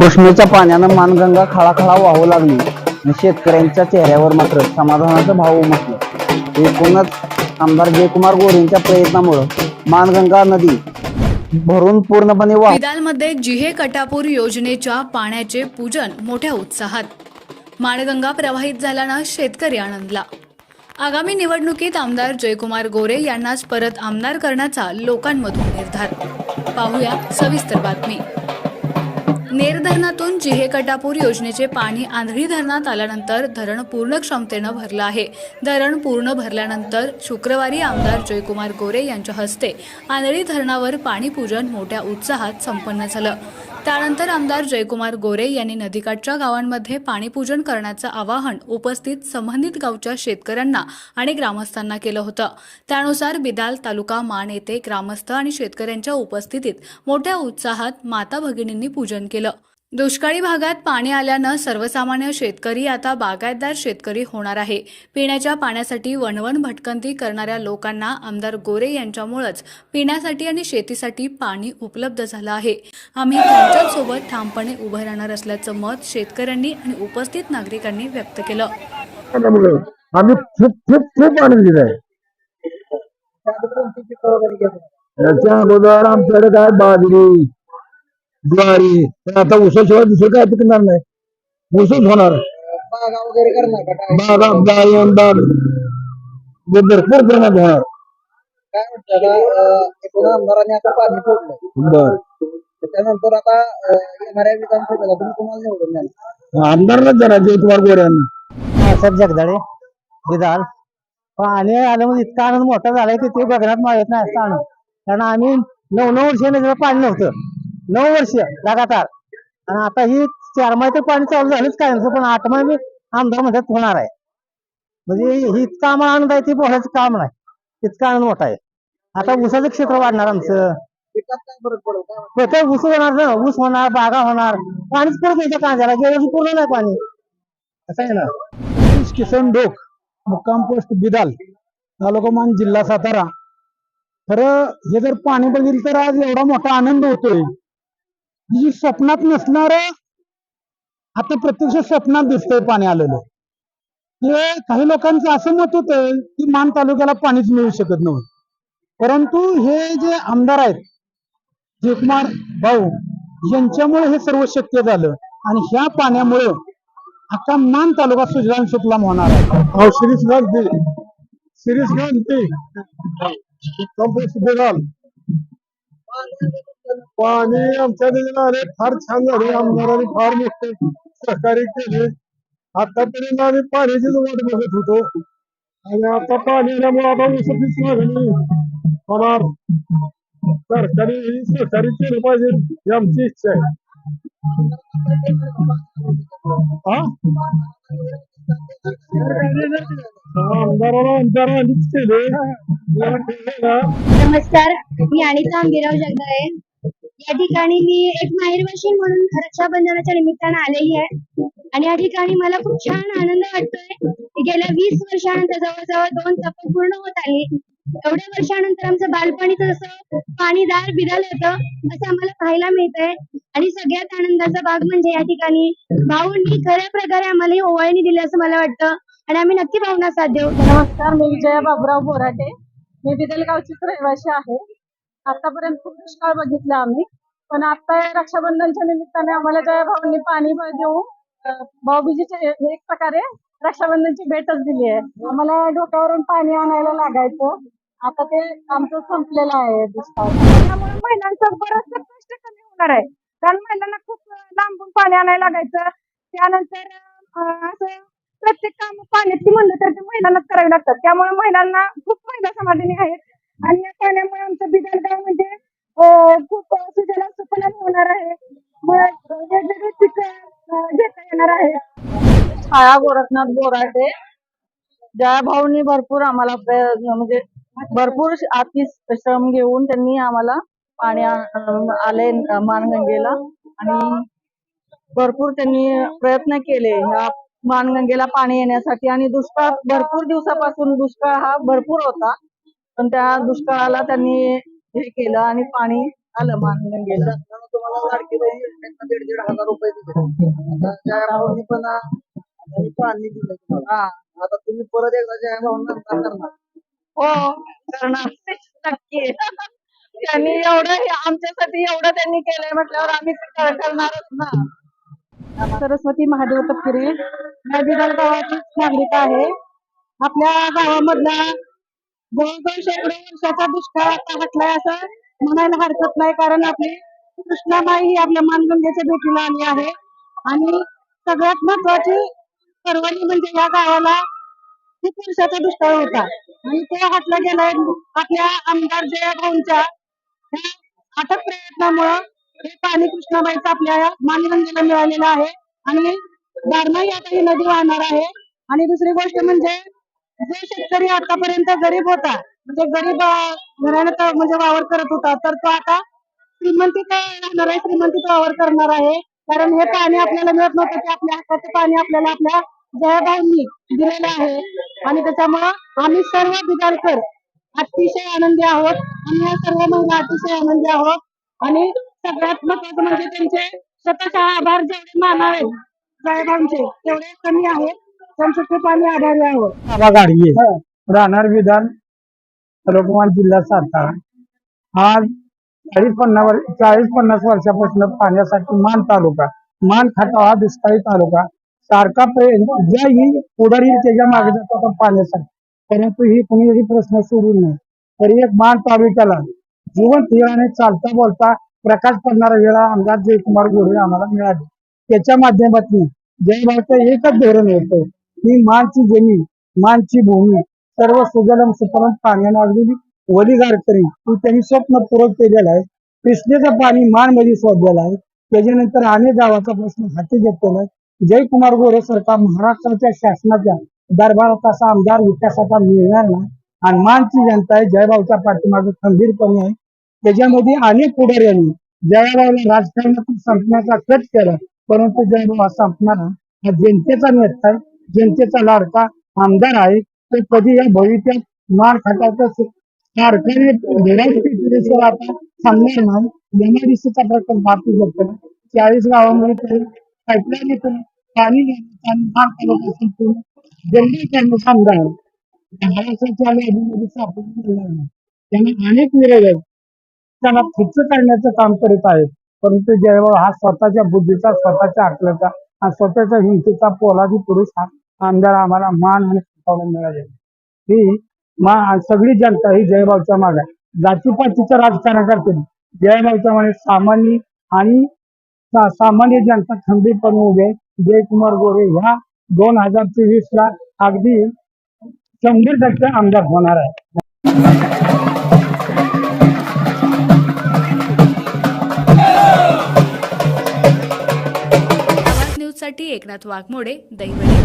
उष्णेच्या पाण्यानं मानगंगा खळाखळा वाहू लागली आणि शेतकऱ्यांच्या चेहऱ्यावर मात्र समाधानाचा भाव उमटला. एकूणच आमदार जयकुमार गोरेंच्या प्रयत्नामुळं मानगंगा नदी भरून पूर्णपणे वाह विदालमध्ये जिहे कटापूर योजनेच्या पाण्याचे पूजन मोठ्या उत्साहात. माणगंगा प्रवाहित झाल्यानं शेतकरी आनंदला. आगामी निवडणुकीत आमदार जयकुमार गोरे यांनाच परत आमदार करण्याचा लोकांमधून निर्धार. पाहूया सविस्तर बातमी. नेर धरणातून जिहे कटापूर योजनेचे पाणी आंधळी धरणात आल्यानंतर धरण पूर्ण क्षमतेनं भरलं आहे. धरण पूर्ण भरल्यानंतर शुक्रवारी आमदार जयकुमार गोरे यांच्या हस्ते आंधळी धरणावर पाणी पूजन मोठ्या उत्साहात संपन्न झालं. त्यानंतर आमदार जयकुमार गोरे यांनी नदीकाठच्या गावांमध्ये पाणीपूजन करण्याचं आवाहन उपस्थित संबंधित गावच्या शेतकऱ्यांना आणि ग्रामस्थांना केलं होतं. त्यानुसार बिदाल तालुका मान येथे ग्रामस्थ आणि शेतकऱ्यांच्या उपस्थितीत मोठ्या उत्साहात माता भगिनींनी पूजन केलं. दुष्काळी भागात पाणी आल्यानं सर्वसामान्य शेतकरी आता बागायतदार शेतकरी होणार आहे. पिण्याच्या पाण्यासाठी वणवण भटकंती करणाऱ्या लोकांना आमदार गोरे यांच्यामुळंच पिण्यासाठी आणि शेतीसाठी पाणी उपलब्ध झालं आहे. आम्ही त्यांच्यासोबत ठामपणे उभं राहणार असल्याचं मत शेतकऱ्यांनी आणि उपस्थित नागरिकांनी व्यक्त केलं. त्यामुळे आम्ही खूप खूप खूप आनंदित आहे. याच्या अगोदर आमच्याकडे काय बाजरी ज्वारी पण आता ऊसाशिवाय दुसरं काय पिकणार नाही. ऊसच होणार. बागा वगैरे करणार का काय बागा डाळिंब हे भरपूर प्रमाणात होणार. काय म्हणतात आता अं, एकूण आमदारांनी आता पाणी सोडलं बर. त्यानंतर आता अं, येणाऱ्या विधानसभेला तुम्ही कोणाला निवडून द्याल? आमदारलाच जरा जयकुमार गोरे यांना साहेब जगदाळे बिदाल पाणी आल्यामुळे इतका आनंद मोठा झालाय की ते बघण्यात मारत नाही असं आनंद. कारण आम्ही नऊ नऊ वर्ष नदीला पाणी नव्हतं. नऊ वर्ष लगातार. आणि आता ही चार महिने तर पाणी चालू झालंच काय नसतं पण आठ महिने आमदार म्हणतात होणार आहे. म्हणजे ही इतका आम्हाला आनंद आहे ते बोलायचं काम नाही. इतका आनंद मोठा आहे. आता ऊसाचं क्षेत्र वाढणार आमचं? ते ऊस होणार ना ऊस होणार बागा होणार. पाणीच परत याच्या कांद्याला गेल्या वर्षी पूर्ण नाही पाणी. असं आहे ना? किसन डोक मुक्काम पोस्ट बिदाल तालुका मान जिल्हा सातारा. खरं हे जर पाणी बघितलं तर आज एवढा मोठा आनंद होतोय. जी स्वप्नात नसणार आता प्रत्यक्ष स्वप्नात दिसतंय पाणी आलेलं. ते काही लोकांचं असं मत होतं की मान तालुक्याला पाणीच मिळू शकत नव्हतं. परंतु हे जे आमदार आहेत जयकुमार भाऊ यांच्यामुळे हे सर्व शक्य झालं आणि ह्या पाण्यामुळे अख्खा मान तालुका सुजलाम सुफलाम होणार आहे. हो शिरीष गांधी कंपोस्ट बेगाल पाणी आमच्या नदीला आले फार छान झाले. आमदारांनी फार मोठे सहकार्य केले. आतापर्यंत आम्ही पाण्याचीच वाट बघत होतो. आणि आता पाणी आल्यामुळे आता उसतीच मागणी होणार सरकारी सहकारी केलं पाहिजे ही आमची इच्छा आहे. नमस्कार. मी अनिता अंबिराव जगदाळे. या ठिकाणी मी एक माहेरवाशी म्हणून रक्षाबंधनाच्या निमित्तानं आलेली आहे. आणि या ठिकाणी मला खूप छान आनंद वाटतोय गेल्या वीस वर्षानंतर जवळजवळ दोन तप पूर्ण होत आली. एवढ्या वर्षानंतर आमचं बालपणीचं जसं पाणीदार बिदाल होतं असं आम्हाला पाहायला मिळतंय. आणि सगळ्यात आनंदाचा भाग म्हणजे या ठिकाणी भाऊंनी खऱ्या प्रकारे आम्हाला ही ओवाळणी दिली असं मला वाटतं. आणि आम्ही नक्की भावना साथ देऊ. नमस्कार मी विजया बाबुराव बोराटे. मी बिदलगावचीच रहिवासी आहे. आतापर्यंत खूप दुष्काळ बघितला आम्ही. पण आता या रक्षाबंधनच्या निमित्ताने आम्हाला जया भाऊंनी पाणी देऊन भाऊबीजीचे एक प्रकारे रक्षाबंधनची भेटच दिली आहे. आम्हाला डोक्यावरून पाणी आणायला लागायचं. आता ते आमचं संपलेलं आहे दुष्काळ. त्यामुळे महिलांचं बरंचसं कष्ट कमी होणार आहे. कारण महिलांना खूप लांबून पाणी आणायला लागायचं. त्यानंतर असं प्रत्येक काम पाण्याची म्हणलं तर ते महिलांनाच करावी लागतात. त्यामुळे महिलांना खूप महिला समाधानी आहेत. आणि या पाण्यामुळे आमचं बिदरगाव म्हणजे खूप सुजला सुफलन होणार आहे. वेगवेगळी पिकं घेता येणार आहे. छाया गोरखनाथ बोराटे. ज्या भाऊनी भरपूर आम्हाला म्हणजे भरपूर अति श्रम घेऊन त्यांनी आम्हाला पाणी आले मानगंगेला. आणि भरपूर त्यांनी प्रयत्न केले ह्या मानगंगेला पाणी येण्यासाठी. आणि दुष्काळ भरपूर दिवसापासून दुष्काळ हा भरपूर होता. पण त्या दुष्काळाला त्यांनी हे केलं आणि पाणी आलं मानलं गेलं. तुम्हाला लाडकी बहीण योजनेतनं दीड दीड हजार रुपये दिले. भाऊनी पण हे पाणी दिलं तुम्हाला. आता तुम्ही परत एकदा जया भाऊंना मतदान करणार हो करणार. नक्की. त्यांनी एवढं हे आमच्यासाठी एवढं त्यांनी केलंय म्हटल्यावर आम्ही करणारच ना. सरस्वती महादेव तपकिरे नागरिक आहे. आपल्या गावामधला जवळजवळ शेकडो वर्षाचा दुष्काळ आता हटलाय असं म्हणायला हरकत नाही कारण आपली कृष्णाबाई ही आपल्या मानगंगेच्या भेटीला आली आहे. आणि सगळ्यात महत्वाची पर्वणी म्हणजे या गावाला खूप वर्षाचा दुष्काळ होता. आणि तो हटला गेलाय आपल्या आमदार जया भाऊंच्या ह्या प्रयत्नामुळं हे पाणी कृष्णाबाईचं आपल्या मानगंगेला मिळालेलं आहे. आणि बारमाही आता ही नदी वाहणार आहे. आणि दुसरी गोष्ट म्हणजे जे शेतकरी आतापर्यंत गरीब होता म्हणजे गरीब अं, घराण्यात तो म्हणजे वावर करत होता तर तो आता श्रीमंतीत राहणार आहे? श्रीमंतीत वावर करणार आहे. कारण हे पाणी आपल्याला मिळत नव्हतं ते आपल्या हाताचं पाणी आपल्याला आपल्या जयाभाऊंनी दिलेलं आहे. आणि त्याच्यामुळं आम्ही सर्व बिदालकर अतिशय आनंदी आहोत. आणि या सर्व महिला अतिशय आनंदी आहोत. आणि सगळ्यात महत्वाचं म्हणजे त्यांचे स्वतःचा आभार जेवढे मानावे जयाभाऊंचे तेवढे कमी आहेत. त्यांचे खूप आम्ही आभारी आहोत. गाडगे राहणार विधान तालुका जिल्हा सातारा. आज चाळीस पन्नास चाळीस पन्नास वर्षापासून पाण्यासाठी मान तालुका मान खाटा हा दुष्काळी तालुका. सारखा ज्या ही पुढारी त्याच्यामागे जातो आपण पाण्यासाठी. परंतु ही कुणी प्रश्न सोडून नाही तरी एक मान तालुक्याला जीवन ठिकाणी चालता बोलता प्रकाश पडणारा वेळा आमदार जयकुमार गोरे आम्हाला मिळाले. त्याच्या माध्यमातून जयभावचं एकच धोरण होतं. ही मानची जमीन मानची भूमी सर्व सुजलम सुफलम पाण्याने अगदी वलीगार करीन ती त्यांनी स्वप्न पूरक केलेलं आहे. कृष्णेचं पाणी मानमध्ये सोडलेलं आहे. त्याच्यानंतर अनेक गावाचा प्रश्न हाती घेतलेला आहे. जयकुमार गोरे सरकार महाराष्ट्राच्या शासनाच्या दरबारात असा आमदार विकासाचा मिळणार नाही. आणि मानची जनता आहे जयभाऊच्या पाठीमागे खंबीरपणे आहे. त्याच्यामध्ये अनेक पुढाऱ्यांनी जयभाऊला राजकारणातून संपण्याचा कट केला परंतु जयभाऊ हा संपणारा हा जनतेचा नेता आहे. जनतेचा लाडका आमदार आहे. तो कधी या भविष्यात मार खाटाचा कारखाने भिडायची आता थांबणार नाही. एमआयडीसीचा प्रकल्प बाकी करतो चाळीस गावामध्ये पाईपलाईन पाणी घेण्याचा आणि मार तालुका संपूर्ण करण्याचा आमदार आहे. महाराष्ट्राच्या यादीमध्ये सापडलेला नाही. त्यांना अनेक विरोध आहेत. त्याला खुच्च काम करीत आहेत. परंतु जयभाऊ हा स्वतःच्या बुद्धीचा स्वतःच्या आकल्याचा हा स्वतःच्या हिंसेचा पोलादी पुरुष हा आमदार आम्हाला मान आणि स्वीकारून मिळाले. ही मा सगळी जनता ही जयभाऊच्या माग आहे. जातीपातीचं राजकारण करते. जयभाऊच्या मागे सामान्य आणि सा- सामान्य जनता खंबीरपणे उभे जयकुमार गोरे ह्या दोन हजार चोवीस ला अगदी शंभर टक्के आमदार होणार आहे. न्यूजसाठी एकनाथ वाघमोडे दैवडी